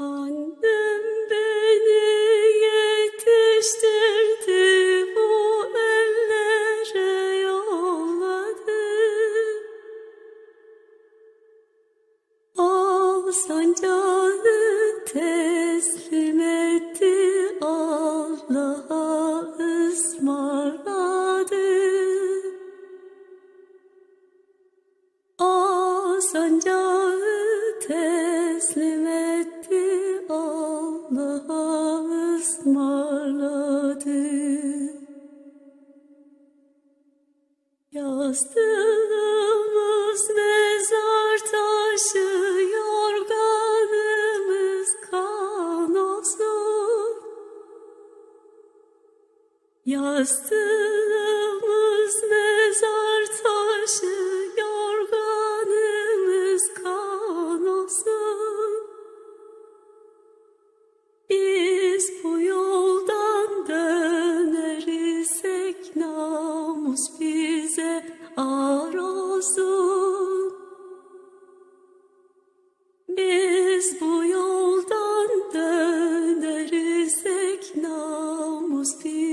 Annem beni yetiştirdi, bu ellere yolladı. Al sancağını teslim etti, Allah'a ısmarladı. Al sancağını teslim etti, Yastığımız mezar taşı, yorganımız kan olsun. Yastığımız namus bize arzu Biz bu yoldan döneriz namus bize